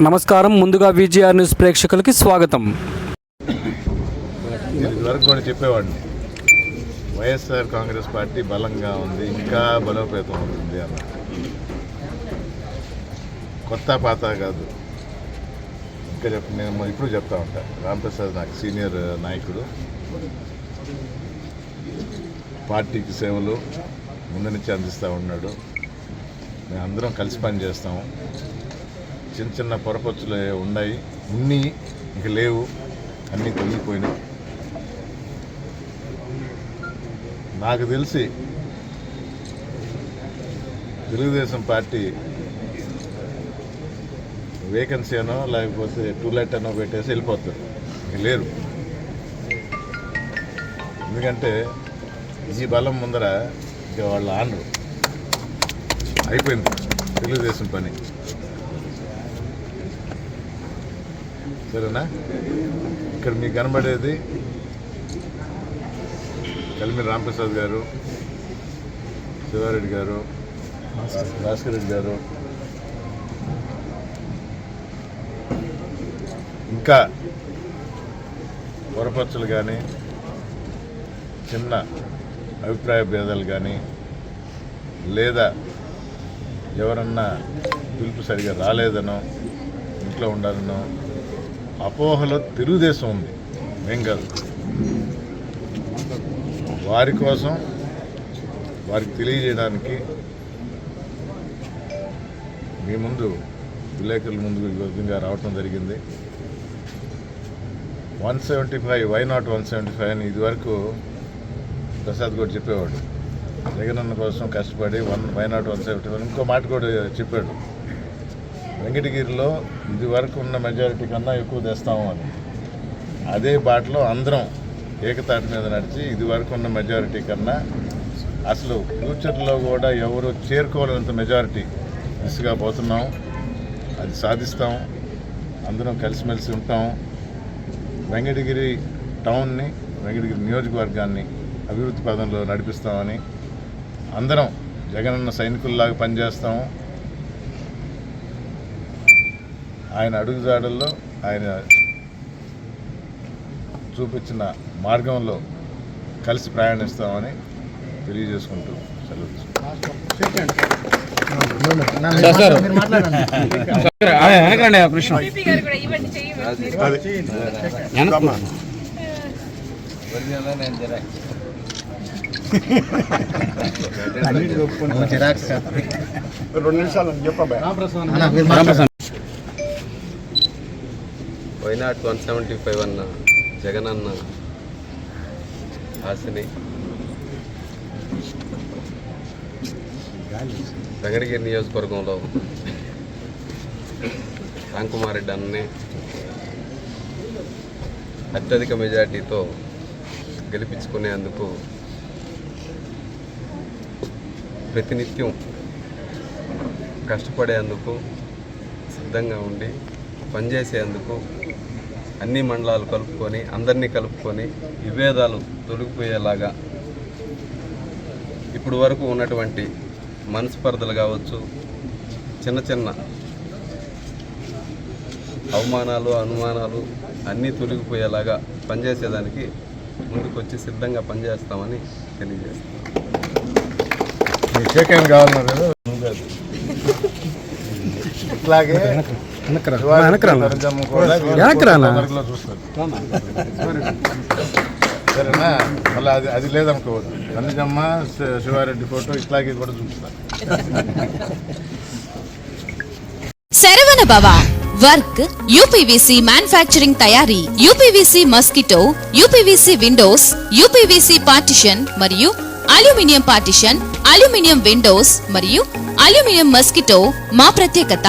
నమస్కారం. ముందుగా VGR news ప్రేక్షకులకి స్వాగతం. ఇదివరకు కూడా చెప్పేవాడిని వైఎస్ఆర్ కాంగ్రెస్ పార్టీ బలంగా ఉంది ఇంకా బలోపేతం అవుతుంది అన్న. కొత్త పాత కాదు. ఇంకా చెప్ప నేను ఇప్పుడు చెప్తా ఉంటా. రాంప్రసాద్ నాకు సీనియర్ నాయకుడు. పార్టీకి సేవలు ముందు నుంచి అందిస్తూ ఉన్నాడు. మేము అందరం కలిసి పనిచేస్తాము. చిన్న చిన్న పొరపచ్చులు ఉన్నాయి. ఉన్ని ఇంక లేవు. అన్నీ తొలగిపోయినాయి. నాకు తెలిసి తెలుగుదేశం పార్టీ వేకెన్సీ అనో లేకపోతే టూ లెట్ అనో పెట్టేసి వెళ్ళిపోతారు. ఇంక లేరు. ఎందుకంటే ఈ బలం ముందర ఇక వాళ్ళు ఆనరు. అయిపోయింది తెలుగుదేశం పని. సరేనా ఇక్కడ మీకు కనబడేది కలిమిరి రామప్రసాద్ గారు శివారెడ్డి గారు భాస్కర్ రెడ్డి గారు. ఇంకా పొరపచ్చలు కానీ చిన్న అభిప్రాయ భేదాలు కానీ లేదా ఎవరన్నా పిలుపు సరిగా రాలేదనో ఇంట్లో ఉండాలనో అపోహలో తెలుగుదేశం ఉంది మేం కాదు వారి కోసం వారికి తెలియజేయడానికి మీ ముందు విలేకరుల ముందు ఈ విధంగా రావటం జరిగింది. One seventy five why not one seventy five అని ఇదివరకు ప్రసాద్ కూడా చెప్పేవాడు. జగనన్న కోసం కష్టపడి one why not one seventy five ఇంకో మాట కూడా చెప్పాడు. వెంకటగిరిలో ఇది వరకు ఉన్న మెజారిటీ కన్నా ఎక్కువ తెస్తాము అని. అదే బాటలో అందరం ఏకతాటి మీద నడిచి ఇది వరకు ఉన్న మెజారిటీ కన్నా అసలు ఫ్యూచర్లో కూడా ఎవరు చేరుకోలేనంత మెజారిటీ దిశగా పోతున్నాం. అది సాధిస్తాం. అందరం కలిసిమెలిసి ఉంటాం. వెంకటగిరి టౌన్ని వెంకటగిరి నియోజకవర్గాన్ని అభివృద్ధి పదంలో నడిపిస్తామని అందరం జగనన్న సైనికుల్లాగా పనిచేస్తాము. ఆయన అడుగుజాడల్లో ఆయన చూపించిన మార్గంలో కలిసి ప్రయాణిస్తామని తెలియజేసుకుంటూ సెలవు కృష్ణ కూడా ఇవ్వండి చెయ్యి వైనాట్ వన్ సెవెంటీ ఫైవ్ అన్న జగన్ అన్న ఆశని. వెంకటగిరి నియోజకవర్గంలో రాంకుమార్ రెడ్డి అన్నని అత్యధిక మెజార్టీతో గెలిపించుకునేందుకు ప్రతినిత్యం కష్టపడేందుకు సిద్ధంగా ఉండి పనిచేసేందుకు అన్ని మండలాలు కలుపుకొని అందరినీ కలుపుకొని విభేదాలు తొలగిపోయేలాగా ఇప్పుడు వరకు ఉన్నటువంటి మనస్పర్ధలు కావచ్చు చిన్న చిన్న అవమానాలు అనుమానాలు అన్నీ తొలగిపోయేలాగా పనిచేసేదానికి ముందుకొచ్చి సిద్ధంగా పనిచేస్తామని తెలియజేస్తాం ఇట్లాగే సరేనా? మళ్ళీ అది అది లేదనుకోవద్దు. శివారెడ్డి ఫోటో ఇట్లాగే కూడా చూపిస్తారు Saravana Bhava work UPVC manufacturing తయారీ UPVC mosquito UPVC windows UPVC partition మరియు అల్యూమినియం పార్టిషన్ అల్యూమినియం విండోస్ మరియు అల్యూమినియం మస్కిటో మా ప్రత్యేకత.